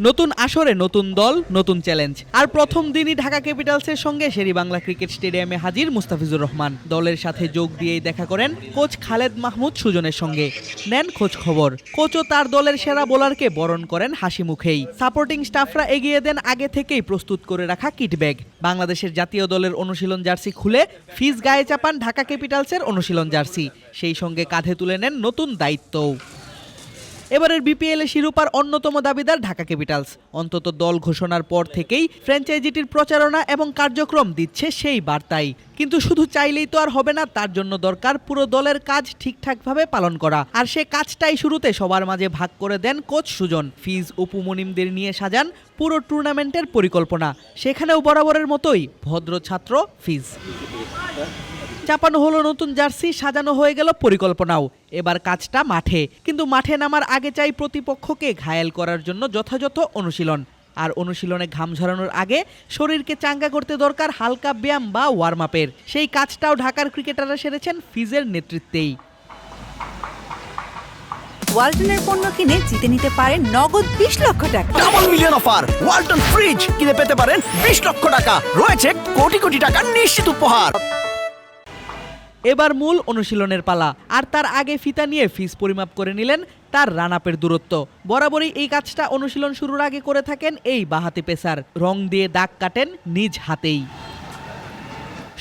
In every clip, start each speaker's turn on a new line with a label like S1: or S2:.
S1: নতুন আসরে নতুন দল, নতুন চ্যালেঞ্জ। আর প্রথম দিনই ঢাকা ক্যাপিটালসের সঙ্গে শেরি বাংলা ক্রিকেট স্টেডিয়ামে হাজির মুস্তাফিজুর রহমান। দলের সাথে যোগ দিয়েই দেখা করেন কোচ খালেদ মাহমুদ সুজনের সঙ্গে। নেন খোঁজ খবর। কোচও তার দলের সেরা বোলারকে বরণ করেন হাসি মুখেই। সাপোর্টিং স্টাফরা এগিয়ে দেন আগে থেকেই প্রস্তুত করে রাখা কিট ব্যাগ। বাংলাদেশের জাতীয় দলের অনুশীলন জার্সি খুলে ফিজ গায়ে চাপান ঢাকা ক্যাপিটালসের অনুশীলন জার্সি। সেই সঙ্গে কাঁধে তুলে নেন নতুন দায়িত্বও। এবারের বিপিএল শিরোপার অন্যতম দাবিদার ঢাকা ক্যাপিটালস। অন্তত দল ঘোষণার পর থেকেই ফ্র্যাঞ্চাইজিটির প্রচারণা এবং কার্যক্রম দিচ্ছে সেই বার্তাই। কিন্তু শুধু চাইলেই তো আর হবে না, তার জন্য দরকার পুরো দলের কাজ ঠিকঠাকভাবে পালন করা। আর সে কাজটাই শুরুতে সবার মাঝে ভাগ করে দেন কোচ সুজন। ফিজ উপমনিমদের নিয়ে সাজান পুরো টুর্নামেন্টের পরিকল্পনা। সেখানেও বরাবরের মতোই ভদ্র ছাত্র ফিজ। চাপানো হলো নতুন জার্সি, সাজানো হয়ে গেল পরিকল্পনাও। এবার কাজটা মাঠে। কিন্তু মাঠে নামার আগে চাই প্রতিপক্ষকে ঘায়েল করার জন্য যথাযথ অনুশীলন। আর অনুশীলনে ঘাম ঝরানোর আগে শরীরকে চাঙ্গা করতে দরকার হালকা ব্যায়াম বা ওয়ার্ম আপের সেই কাজটাও ঢাকার ক্রিকেটাররা সেরেছেন ফিজের নেতৃত্বেই।
S2: ওয়ালটনের পণ্য কিনে জিতে নিতে পারেন নগদ বিশ লক্ষ টাকা।
S3: Double million offer Walton fridge কিনে পেতে পারেন বিশ লক্ষ টাকা। রয়েছে কোটি কোটি টাকার নিশ্চিত উপহার।
S1: এবার মূল অনুশীলনের পালা। আর তার আগে ফিতা নিয়ে ফিস পরিমাপ করে নিলেন তার রান আপের দূরত্ব। বরাবরই এই কাজটা অনুশীলন শুরুর আগে করে থাকেন এই বাহাতি পেসার। রং দিয়ে দাগ কাটেন নিজ হাতেই।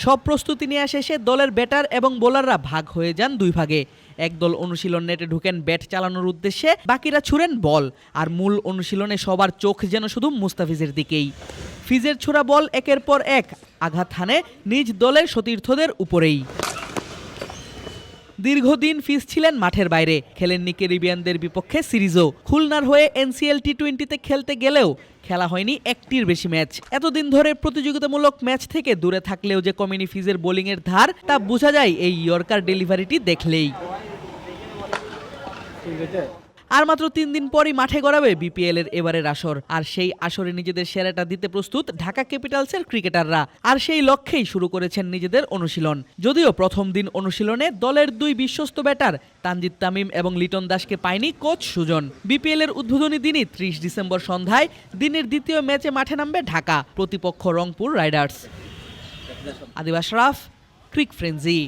S1: সব প্রস্তুতি নেওয়া শেষে দলের ব্যাটার এবং বোলাররা ভাগ হয়ে যান দুই ভাগে। একদল অনুশীলন নেটে ঢুকেন ব্যাট চালানোর উদ্দেশ্যে, বাকিরা ছুড়েন বল। আর মূল অনুশীলনে সবার চোখ যেন শুধু মুস্তাফিজের দিকেই। ফিজের ছোড়া বল একের পর এক আঘাত হানে নিজ দলের সতীর্থদের উপরেই। দীর্ঘদিন ফিস ছিলেন মাঠের বাইরে। খেলেননি ক্যারিবিয়ানদের বিপক্ষে সিরিজও। খুলনার হয়ে এনসিএল টি টোয়েন্টিতে খেলতে গেলেও খেলা হয়নি একটির বেশি ম্যাচ। এতদিন ধরে প্রতিযোগিতামূলক ম্যাচ থেকে দূরে থাকলেও যে কমিনি ফিজের বোলিংয়ের ধার, তা বোঝা যায় এই ইয়র্কার ডেলিভারিটি দেখলেই। আর মাত্র তিন দিন পরই মাঠে গড়াবে বিপিএল এর এবারের আসর। আর সেই আসরে নিজেদের সেরাটা দিতে প্রস্তুত ঢাকা ক্যাপিটালসের ক্রিকেটাররা। আর সেই লক্ষ্যেই শুরু করেছেন নিজেদের অনুশীলন। যদিও প্রথম দিন অনুশীলনে দলের দুই বিশ্বস্ত ব্যাটার, তানজিদ তামিম এবং লিটন দাসকে পায়নি কোচ সুজন। বিপিএল এর উদ্বোধনী দিনই ত্রিশ ডিসেম্বর সন্ধ্যায় দিনের দ্বিতীয় ম্যাচে মাঠে নামবে ঢাকা, প্রতিপক্ষ রংপুর রাইডার্স। আদিবাস রাফ, ক্রিক ফ্রেন্সি।